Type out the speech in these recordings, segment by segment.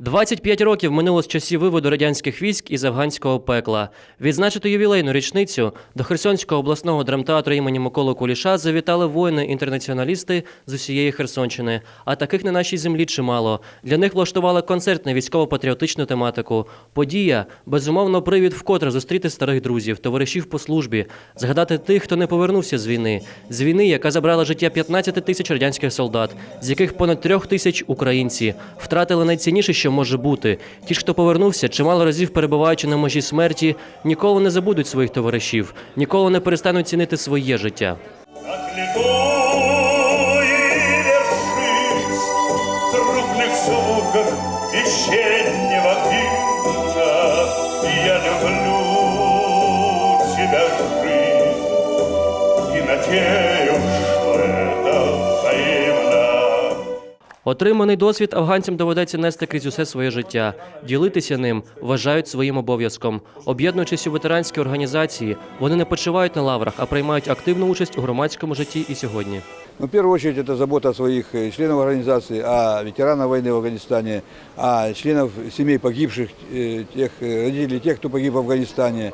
25 років минуло з часів виводу радянських військ із афганського пекла. Відзначити ювілейну річницю до Херсонського обласного драмтеатру імені Миколи Куліша завітали воїни-інтернаціоналісти з усієї Херсонщини. А таких на нашій землі чимало. Для них влаштували концерт на військово-патріотичну тематику. Подія безумовно привід вкотре зустріти старих друзів, товаришів по службі, згадати тих, хто не повернувся з війни, з війни, яка забрала життя 15 тисяч радянських солдат, з яких понад трьох тисяч українці втратили найцінніше, що може бути. Ті, хто повернувся, чимало разів перебуваючи на межі смерті, ніколи не забудуть своїх товаришів, ніколи не перестануть цінити своє життя. Я люблю тебя, жизнь, и надеюсь, Отриманий досвід афганцям доведеться нести крізь усе своє життя, ділитися ним вважають своїм обов'язком. Об'єднуючись у ветеранські організації, вони не почивають на лаврах, а приймають активну участь у громадському житті і сьогодні. Ну, в первую очередь, это забота о своих э, членов организации, о ветеранах войны в Афганистане, о членов семей погибших, э, тех э, родителей тех, кто погиб в Афганистане.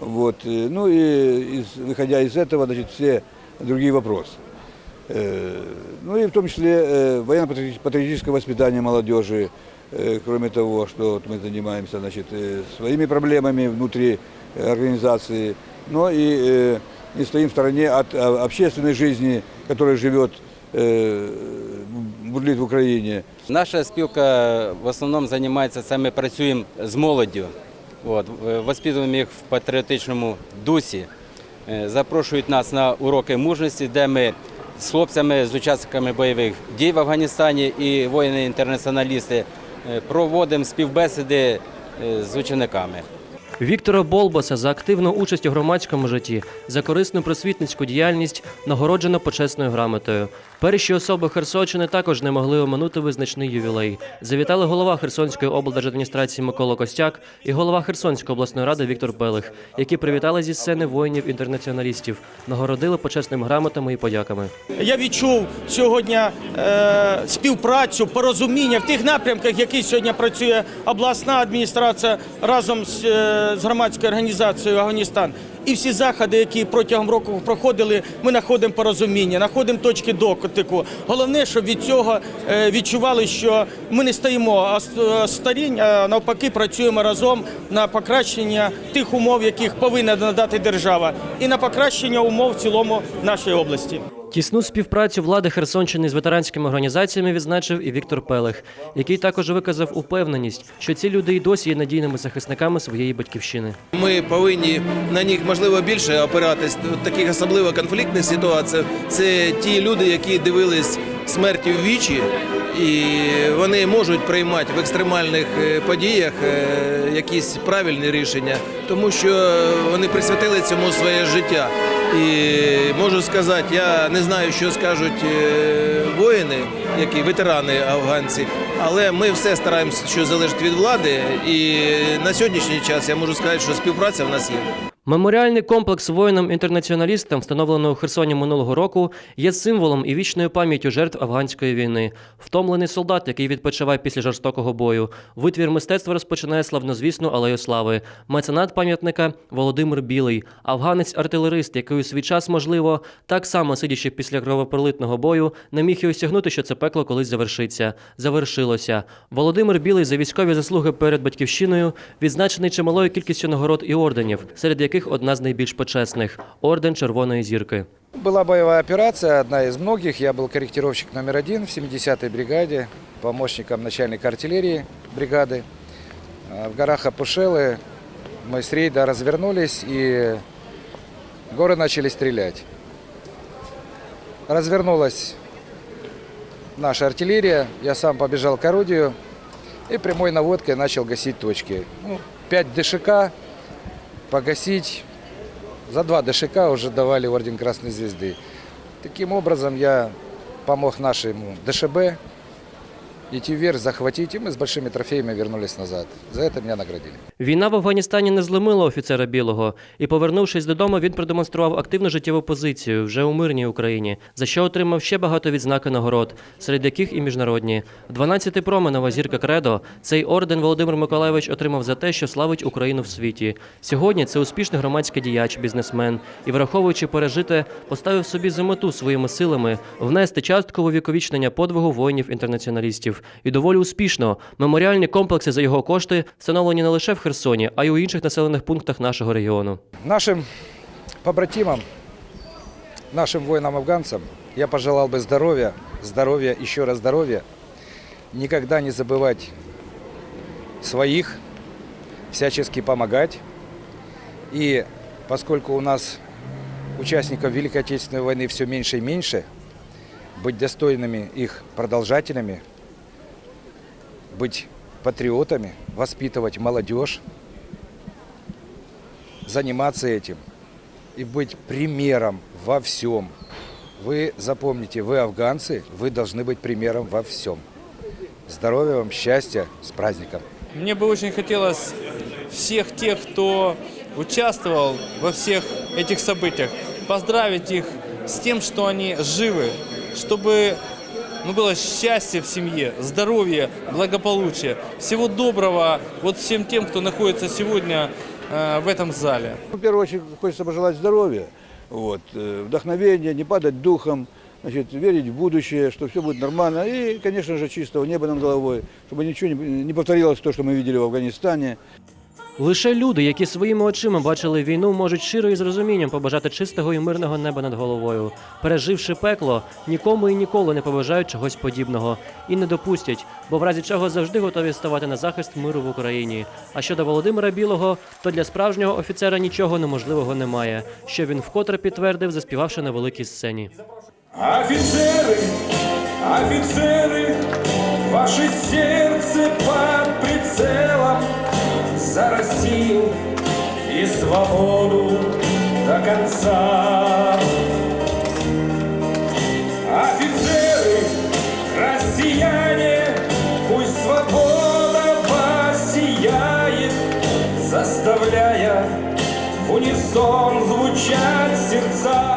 Вот. э, Ну и из- выходя из этого, значит, все другие вопросы. Э, Ну и в том числе э, военно-патриотическое воспитание молодежи, э, кроме того, что вот мы занимаемся значит, э, своими проблемами внутри э, организации, но и э, не стоим в стороне от э, общественной жизни, которая живет, э, бурлит в Украине. Наша спілка в основному займається це. Ми працюємо з молоддю, от, е, воспитуємо їх в патріотичному дусі. Е, Запрошують нас на уроки мужності, де ми з хлопцями, з учасниками бойових дій в Афганістані і воїни-інтернаціоналісти е, проводимо співбесіди е, з учениками. Віктора Болбаса за активну участь у громадському житті, за корисну просвітницьку діяльність нагороджено почесною грамотою. Перші особи Херсонщини також не могли оминути визначний ювілей. Завітали голова Херсонської облдержадміністрації Микола Костяк і голова Херсонської обласної ради Віктор Белих, які привітали зі сцени воїнів-інтернаціоналістів, нагородили почесними грамотами і подяками. Я відчув сьогодні е, співпрацю, порозуміння в тих напрямках, які сьогодні працює обласна адміністрація разом з, е, з громадською організацією Афганістан. І всі заходи, які протягом року проходили, ми знаходимо порозуміння, знаходимо точки дотику. Головне, щоб від цього е, відчували, що ми не стоїмо ост- осторонь, а навпаки працюємо разом на покращення тих умов, яких повинна надати держава, і на покращення умов в цілому нашої області. Тісну співпрацю влади Херсонщини з ветеранськими організаціями відзначив і Віктор Пелех, який також виказав упевненість, що ці люди й досі є надійними захисниками своєї батьківщини. Ми повинні на них можливо більше опиратись таких особливо конфліктних ситуацій Це ті люди, які дивились смерті в вічі, і вони можуть приймати в екстремальних е, подіях е, якісь правильні рішення, тому що вони присвятили цьому своє життя. І можу сказати, я не знаю, що скажуть е, воїни, які ветерани афганці, але ми все стараємося, що залежить від влади. І на сьогоднішній час я можу сказати, що співпраця в нас є. Меморіальний комплекс воїнам-інтернаціоналістам, встановлений у Херсоні минулого року, є символом і вічною пам'яттю жертв афганської війни. Втомлений солдат, який відпочиває після жорстокого бою. Витвір мистецтва розпочинає славнозвісну алею слави. Меценат пам'ятника Володимир Білий, афганець-артилерист, який у свій час, можливо, так само сидячи після кровопролитного бою, не міг і осягнути, що це пекло колись завершиться. Завершилося. Володимир Білий за військові заслуги перед батьківщиною відзначений чималою кількістю нагород і орденів, серед яких одна з найбільш почесних орден Червоної зірки. Была боевая операция, одна из многих. Я был корректировщик номер один в 70-й бригаде, помощником начальника артиллерии бригады. А В горах Апушелы мы с рейда развернулись и горы начали стрелять. Развернулась наша артиллерия, я сам побежал к орудию и прямой наводкой начал гасить точки. Ну, 5 ДШК погасить за два ДШК уже давали орден Красной Звезды. Таким образом я помог нашему ДШБ идти вверх, захватить, и мы с большими трофеями вернулись назад. За это меня наградили. Війна в Афганістані не зломила офіцера білого, і, повернувшись додому, він продемонстрував активну життєву позицію вже у мирній Україні, за що отримав ще багато відзнак і нагород, серед яких і міжнародні. 12 променова зірка Кредо. Цей орден Володимир Миколайович отримав за те, що славить Україну в світі. Сьогодні це успішний громадський діяч, бізнесмен і, враховуючи пережите, поставив собі за мету своїми силами внести частку віковічнення подвигу воїнів-інтернаціоналістів. І доволі успішно. Меморіальні комплекси за його кошти встановлені не лише в Херсоні, а й у інших населених пунктах нашого регіону. Нашим побратимам, нашим воинам-афганцам я пожелал бы здоровья, здоровья, еще раз здоровья. Никогда не забывать своих, всячески помогать. И поскольку у нас участников Великой Отечественной войны все меньше и меньше, быть достойными их продолжателями, быть патриотами, воспитывать молодежь, заниматься этим и быть примером во всем. Вы запомните, вы афганцы, вы должны быть примером во всем. Здоровья вам, счастья, с праздником! Мне бы очень хотелось всех тех, кто участвовал во всех этих событиях, поздравить их с тем, что они живы, чтобы ну, было счастье в семье, здоровье, благополучие. Всего доброго вот всем тем, кто находится сегодня э, в этом зале. Ну, В первую очередь хочется пожелать здоровья, вот, э, вдохновения, не падать духом, значит, верить в будущее, что все будет нормально. И, конечно же, чистого неба над головой, чтобы ничего не, не повторилось то, что мы видели в Афганистане. Лише люди, які своїми очима бачили війну, можуть щиро і з розумінням побажати чистого і мирного неба над головою. Переживши пекло, нікому і ніколи не побажають чогось подібного і не допустять, бо в разі чого завжди готові ставати на захист миру в Україні. А щодо Володимира Білого, то для справжнього офіцера нічого неможливого немає, що він вкотре підтвердив, заспівавши на великій сцені. Офицеры, офицеры, ваше сердце под прицелом Россию и свободу до конца. Офицеры, россияне, пусть свобода воссияет, заставляя в унисон звучать сердца.